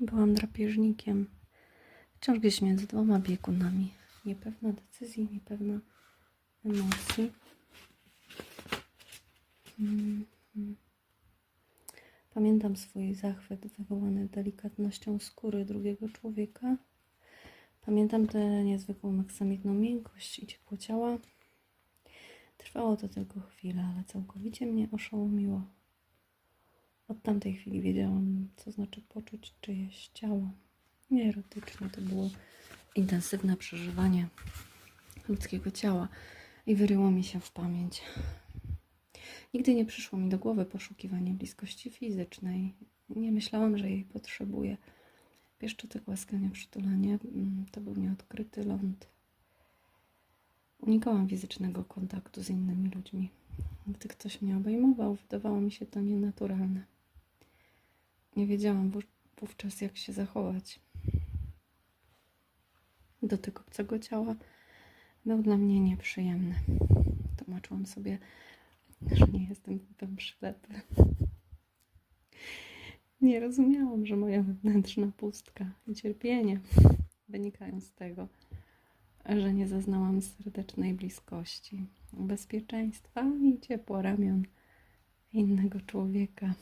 Byłam drapieżnikiem. Wciąż gdzieś między dwoma biegunami. Niepewna decyzji, niepewna emocji. Mhm. Pamiętam swój zachwyt wywołany delikatnością skóry drugiego człowieka. Pamiętam tę niezwykłą aksamitną miękkość i ciepło ciała. Trwało to tylko chwilę, ale całkowicie mnie oszołomiło. Od tamtej chwili wiedziałam, co znaczy poczuć czyjeś ciało. Nie erotyczne, to było intensywne przeżywanie ludzkiego ciała i wyryło mi się w pamięć. Nigdy nie przyszło mi do głowy poszukiwanie bliskości fizycznej. Nie myślałam, że jej potrzebuję. Pieszczota, głaskanie, przytulanie mm, to był nieodkryty ląd. Unikałam fizycznego kontaktu z innymi ludźmi. Gdy ktoś mnie obejmował, wydawało mi się to nienaturalne. Nie wiedziałam wó- wówczas, jak się zachować. Dotyk obcego ciała był dla mnie nieprzyjemny. Tłumaczyłam sobie, że nie jestem typem ślepy. Nie rozumiałam, że moja wewnętrzna pustka i cierpienie wynikają z tego, że nie zaznałam serdecznej bliskości, bezpieczeństwa i ciepła ramion innego człowieka.